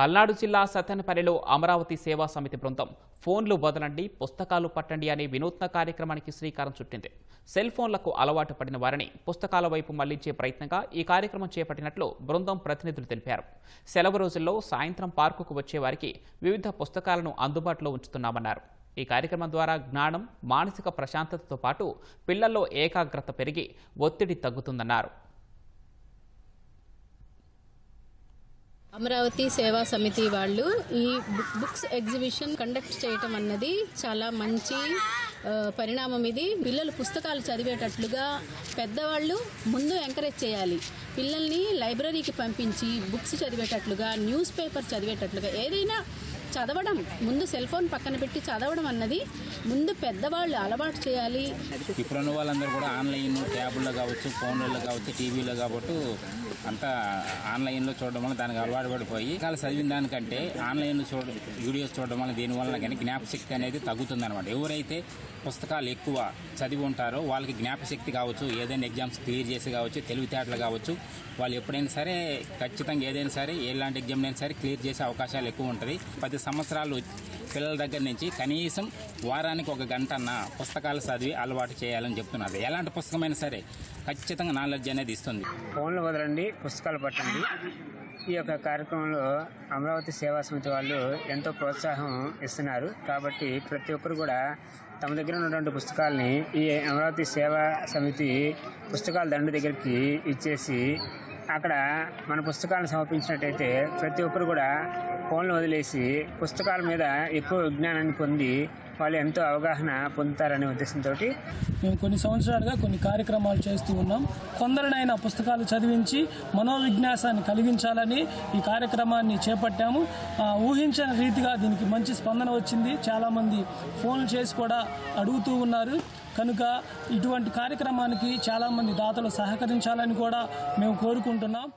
పల్నాడు జిల్లా సత్తెనపల్లిలో అమరావతి సేవా సమితి బృందం ఫోన్లు వదలండి పుస్తకాలు పట్టండి అనే వినూత్న కార్యక్రమానికి శ్రీకారం చుట్టింది. సెల్ ఫోన్లకు అలవాటు పడిన వారిని పుస్తకాల వైపు మళ్ళించే ప్రయత్నంగా ఈ కార్యక్రమం చేపట్టినట్లు బృందం ప్రతినిధులు తెలిపారు. సెలవు రోజుల్లో సాయంత్రం పార్కుకు వచ్చే వారికి వివిధ పుస్తకాలను అందుబాటులో ఉంచుతున్నామన్నారు. ఈ కార్యక్రమం ద్వారా జ్ఞానం మానసిక ప్రశాంతతతో పాటు పిల్లల్లో ఏకాగ్రత పెరిగి ఒత్తిడి తగ్గుతుందన్నారు. అమరావతి సేవా సమితి వాళ్ళు ఈ బుక్- బుక్స్ ఎగ్జిబిషన్ కండక్ట్ చేయటం అన్నది చాలా మంచి పరిణామం ఇది. పిల్లలు పుస్తకాలు చదివేటట్లుగా పెద్దవాళ్ళు ముందు ఎంకరేజ్ చేయాలి. పిల్లల్ని లైబ్రరీకి పంపించి బుక్స్ చదివేటట్లుగా న్యూస్ పేపర్ చదివేటట్లుగా ఏదైనా చదవడం ముందు సెల్ ఫోన్ పక్కన పెట్టి చదవడం అన్నది ముందు పెద్దవాళ్ళు అలవాటు చేయాలి. ఇప్పుడున్న వాళ్ళందరూ కూడా ఆన్లైన్ ట్యాబ్లో కావచ్చు ఫోన్లలో కావచ్చు టీవీలో కాబట్టి అంతా ఆన్లైన్లో చూడడం వల్ల దానికి అలవాటు పడిపోయి కాలు చదివిన దానికంటే ఆన్లైన్లో చూడ వీడియోస్ చూడడం వల్ల దీనివల్ల కానీ జ్ఞాపశక్తి అనేది తగ్గుతుంది అనమాట ఎవరైతే పుస్తకాలు ఎక్కువ చదివి ఉంటారో వాళ్ళకి జ్ఞాపశక్తి కావచ్చు ఏదైనా ఎగ్జామ్స్ క్లియర్ చేసి కావచ్చు తెలివితేటలు కావచ్చు వాళ్ళు ఎప్పుడైనా సరే ఖచ్చితంగా ఏదైనా సరే ఎలాంటి ఎగ్జామ్ అయినా సరే క్లియర్ చేసే అవకాశాలు ఎక్కువ ఉంటుంది. పది సంవత్సరాలు పిల్లల దగ్గర నుంచి కనీసం వారానికి ఒక గంట అన్న పుస్తకాలు చదివి అలవాటు చేయాలని చెప్తున్నారు. ఎలాంటి పుస్తకమైనా సరే ఖచ్చితంగా నాలెడ్జ్ అనేది ఇస్తుంది. ఫోన్లు వదలండి పుస్తకాలు పట్టండి. ఈ యొక్క కార్యక్రమంలో అమరావతి సేవా సమితి వాళ్ళు ఎంతో ప్రోత్సాహం ఇస్తున్నారు. కాబట్టి ప్రతి ఒక్కరు కూడా తమ దగ్గర ఉన్నటువంటి పుస్తకాలని ఈ అమరావతి సేవా సమితి పుస్తకాల దండ దగ్గరికి ఇచ్చేసి అక్కడ మన పుస్తకాలను సమర్పించినట్టయితే ప్రతి ఒక్కరు కూడా ఫోన్లు వదిలేసి పుస్తకాల మీద ఎక్కువ విజ్ఞానాన్ని పొంది వాళ్ళు ఎంతో అవగాహన పొందుతారనే ఉద్దేశంతో మేము కొన్ని సంవత్సరాలుగా కొన్ని కార్యక్రమాలు చేస్తూ ఉన్నాం. కొందరినైనా పుస్తకాలు చదివించి మనోవిజ్ఞాసాన్ని కలిగించాలని ఈ కార్యక్రమాన్ని చేపట్టాము. ఊహించిన ఊహించని రీతిగా దీనికి మంచి స్పందన వచ్చింది. చాలామంది ఫోన్లు చేసి కూడా అడుగుతూ ఉన్నారు. కనుక ఇటువంటి కార్యక్రమానికి చాలామంది దాతలు సహకరించాలని కూడా మేము కోరుకుంటున్నాం.